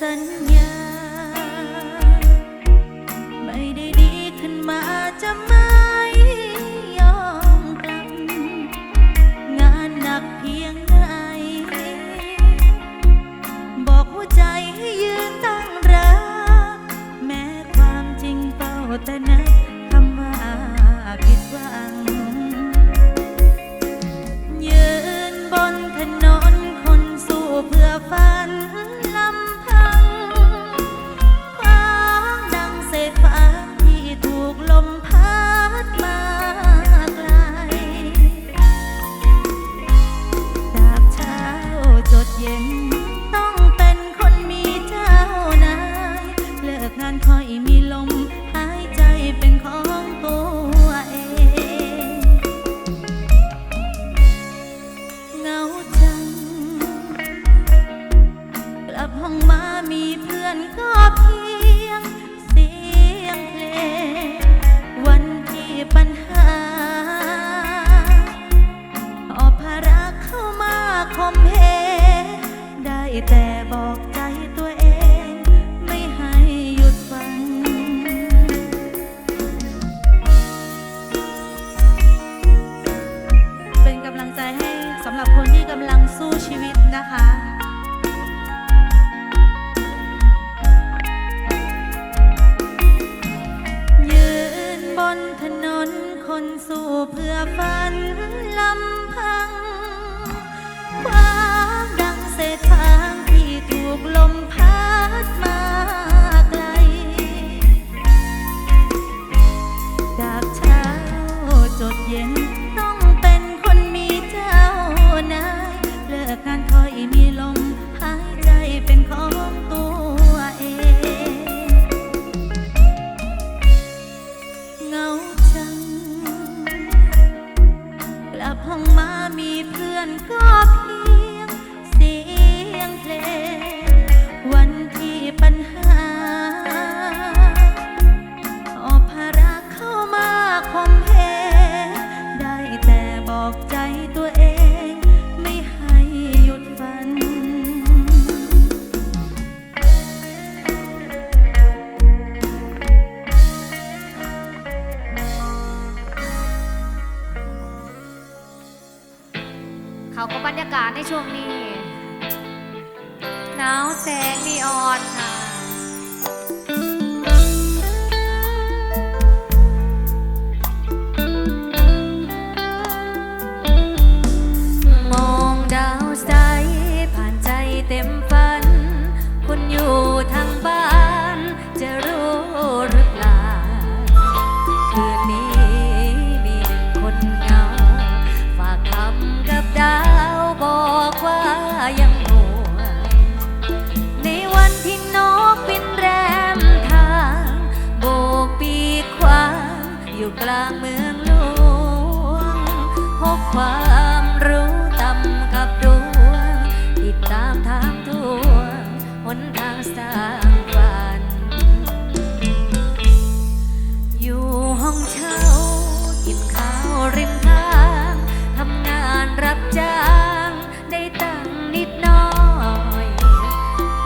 sân nhà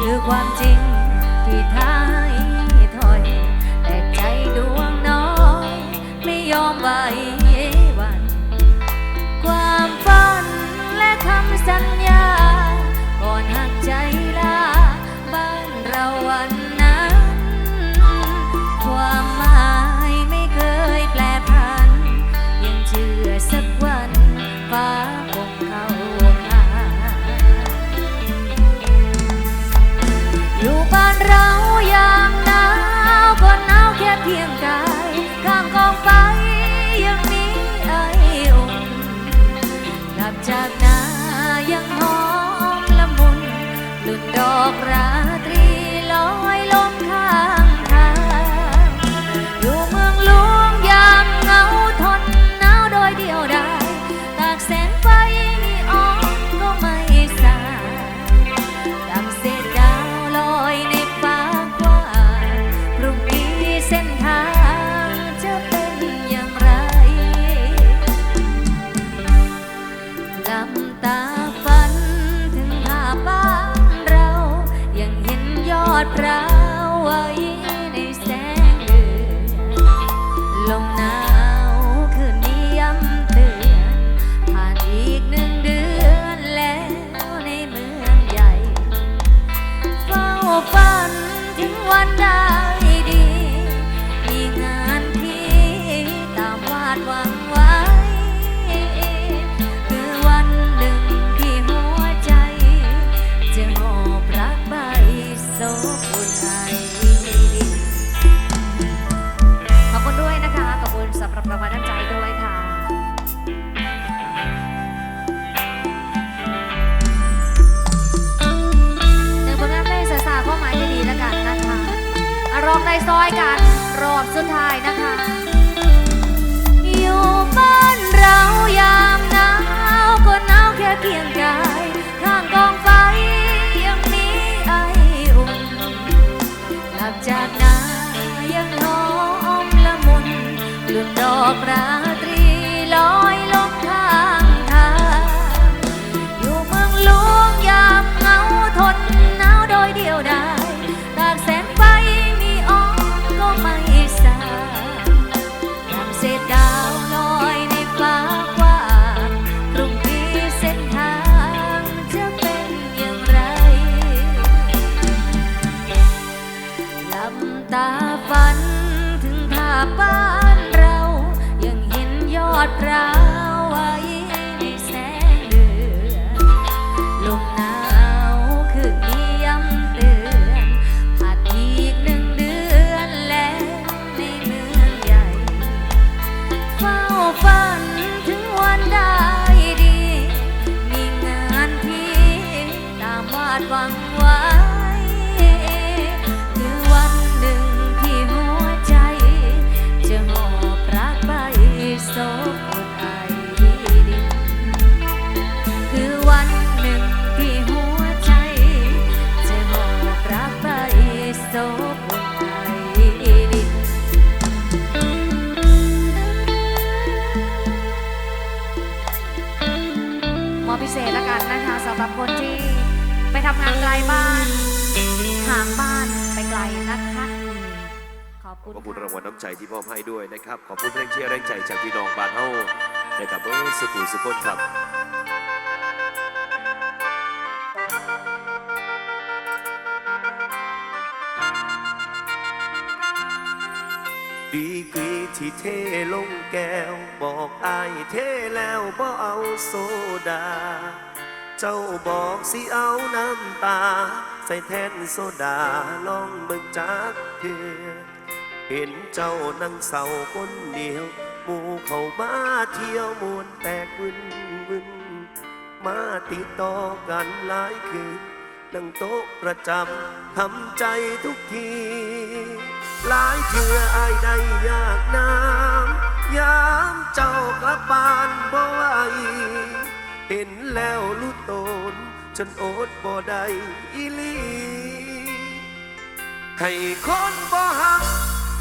คือความจริงที่ทา ดอกรัก ถึ ซอยกันรอบสุดท้ายนะคะ อยู่บ้านเรายามหนาวก็หนาวแค่เพียงกายำงานไกลบ้านห่างบ้านไปไกลนะคะ ขอบคุณขอบคุณรางวัลน้ำใจที่มอบให้ด้วยนะครับ ขอบคุณแรงเชียร์แรงใจจากพี่น้องบ้านเฮานะครับเออสุขุมสุขนครับดีกรีที่เทลงแก้ว บอกอายเทแล้วบ่เอาโซดา เจ้าบอกสิเอาน้ำตา ใส่แทนโซดาลองเบิ่งจักเทือเห็นเจ้านั่งเศร้าคนเดียวหมู่เขามาเที่ยวมวนแตกวินวินมาติดต่อกันหลายคืนนั่งโต๊ะประจำทำใจทุกที หลายเทื่ออายได้ยากน้ำยามเจ้ากลับบ้านบ่ไหว เห็นแล้วรู้ตน จนอดบ่ได้อีลี ให้คนบ่หัก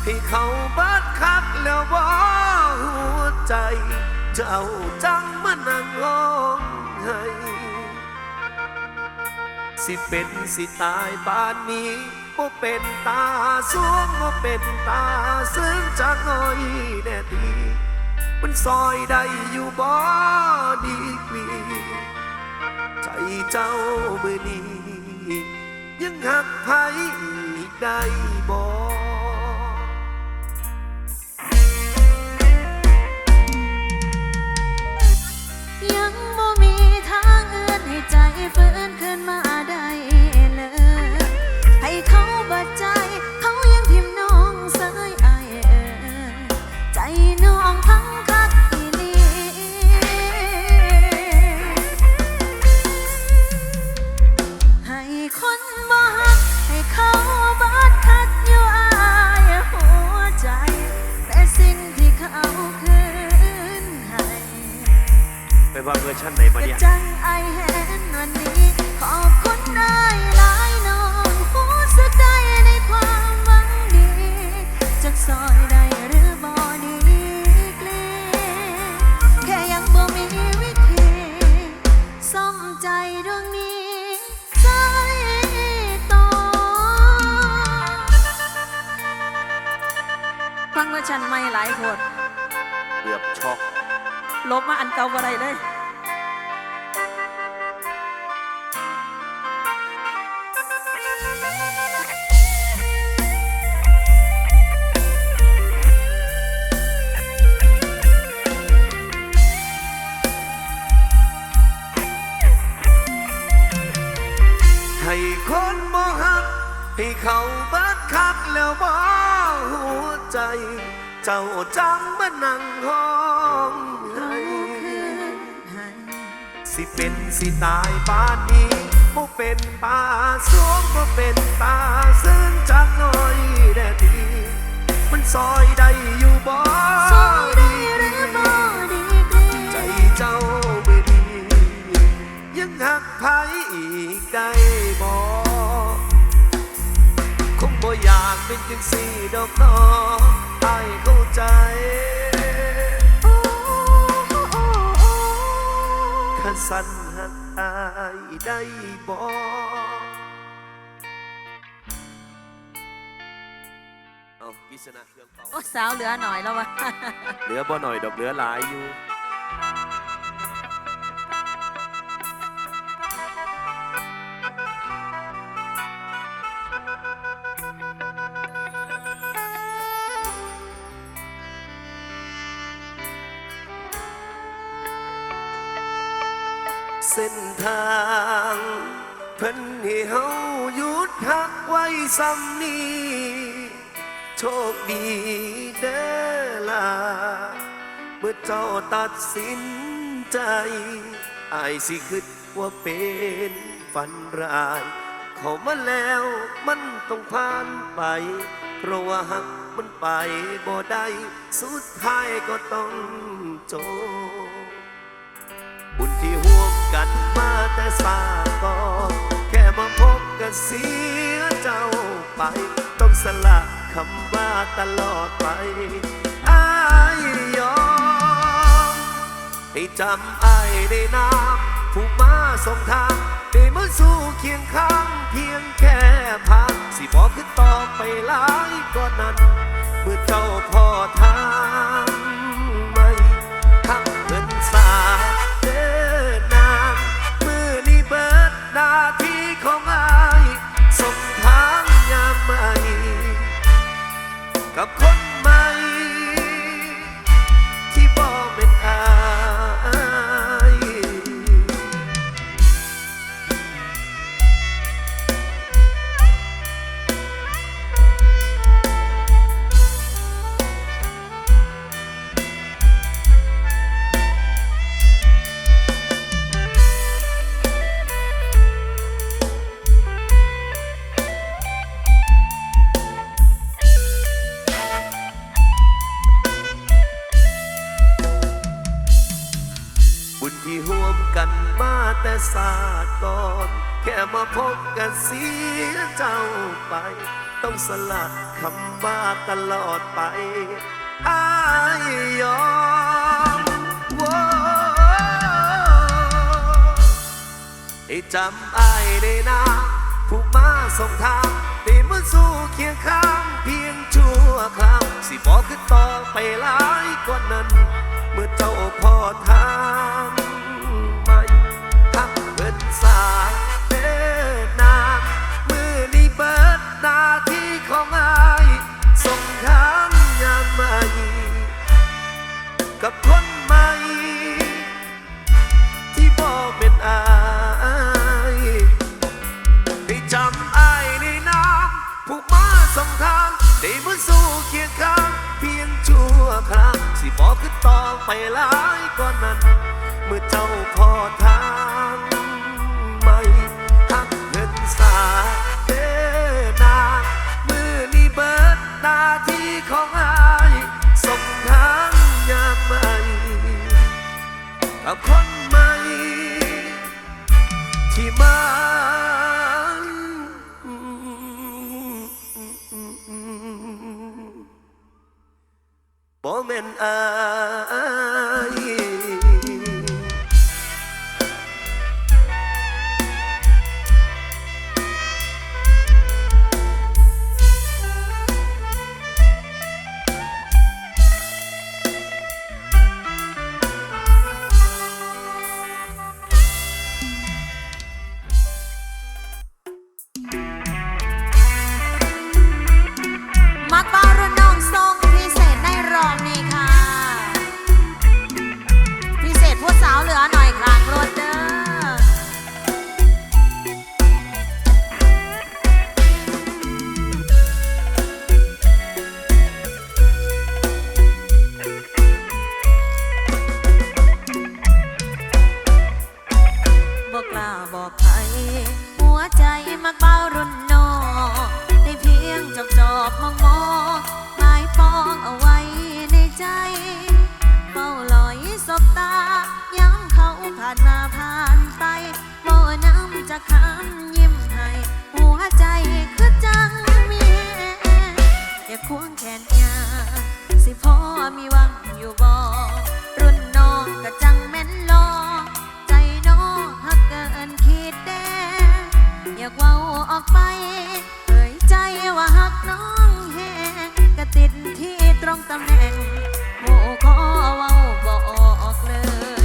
ให้เขาบัดคักแล้วบ่หัวใจ จะเจ้าจังมานั่งร้องไห้สิเป็นสิตายป่านนี้บ่เป็นตาสวงบ่เป็นตาซึ้งจักน่อยแน่ที มันซอยได้อยู่บ่ดีกรีใจเจ้ามือนี้ยังหักไผอีกได้ ให้คนบ่ฮัก ให้เขาบิดคักแล้วบ่หัวใจ เจ้าจังมานั่งห้องให้สิเป็นสิตายป่านนี้บ่เป็นป่าสวมบ่เป็นตาซึ่งจักหน่อยแด่ดี มันซอยได้อยู่บ่ซอยได้ ไผอีกได้บ่คงบ่อยากเป็นจังสี่ดอกน้อไอ้เข้าใจข้าสันหักอายได้บ่เอากิษณะเครื่องเป่าโอ้สาวเหลือหน่อยแล้ววะ เหลือบ่หน่อยดอกเหลือหลายอยู่ ทางเพิ่นให้เฮาหยุดพักไว้ซ้ำนี้โชคดีเด้อล่ะเมื่อเจ้าตัดสินใจอายสิคิดว่าเป็นฝันร้ายเข้ามาแล้วมันต้องผ่านไป เพราะว่าหักมันไปบ่ได้สุดท้ายก็ต้องจบ กันมาแต่สาก่อนแค่มาพบกันเสียเจ้าไป ต้องสละคำว่าตลอดไปอายยอมให้จำอายได้นามผู้มาส่งทางได้มาสู่เคียงข้างเพียงแค่พักสิบอกขึ้นต่อไปหลายก็นั้น เมื่อเจ้าพอทาง ที่ของอายสมทางยามใหม่กับคน อนแค่มาพบกันเสียเจ้าไป ต้องสละคำว่าตลอดไปอายยอมโว้ให้จำอายได้นะผู้มาส่งทางได้มาสู่เคียงข้างเพียงชั่วคราวสิบอกขึ้นต่อไปหลายกว่านั้น เมื่อเจ้าพอทาง สาเดินนางมือนี้เบิดหน้าที่ของอายส่งทางยามใหม่กับคนใหม่ ที่บอเป็นอายให้จำอายในน้ำผู้มาส่งทางได้มาสู่เคียงข้างเพียงชั่วคราวสิบอกขึ้นต่อไปหลายกว่านั้น เมื่อเจ้าพอทาง เดนางมือนี้เบิดหน้าที่ของอายส่งทางยามใหม่กับคนใหม่ ที่มาบ่แม่นอาย บอกใครหัวใจมักเบารุนนอได้เพียงจอบจอบมองมองหมายปองเอาไว้ในใจเฝ้าลอยสบตา ย้ำเขาผ่านมาผ่านไปบ่น้ำจะคำยิ้มให้หัวใจคือจังเมียอย่าควงแขนยาสิพ่อมีวังอยู่บ่รุ่นน้องก็จังแม่นลอ นขีดแดอยากว่าออกไปเอ่ยใจว่าหักน้องแหงก็ติดที่ตรงตำแหน่งโมก็เว่าบอกเลย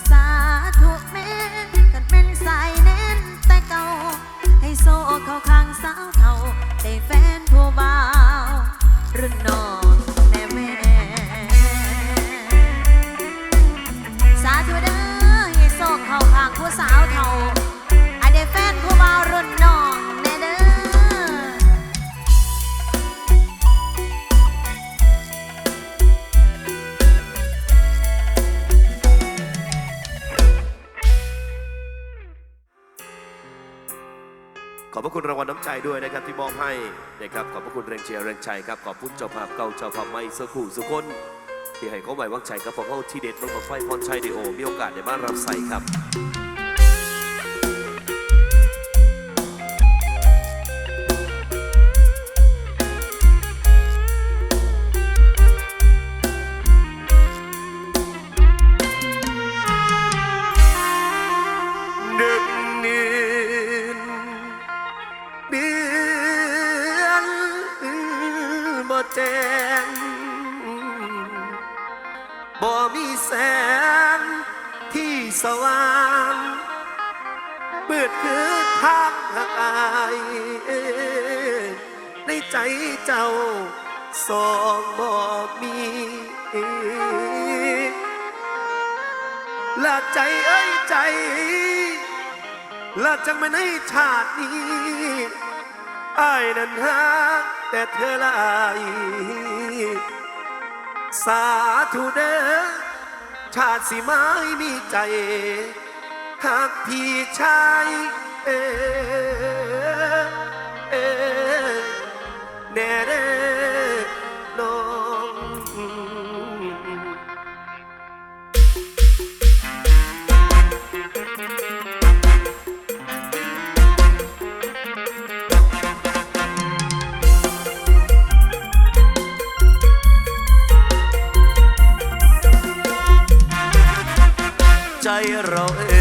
กสาธุแม ด้วยนะครับที่มอบให้นะครับขอบพระคุณแรงเชียร์แรงใจครับขอบคุณเจ้าภาพเก่าเจ้าภาพใหม่สักคู่สุคนที่ให้เขาไว้วางใจครับพอเขาที่เด็ดลงมาไฟพรชัยดโอมีโอกาสในบ้มารัใส่ครับ สองบ่มีละใจเอ้ยใจละจังไม่ในชาตินี้อายนั้นหาแต่เธอลายสาธุเด้อชาติสิไม้มีใจหากพี่ชายเอเอแน่เด้ Cairo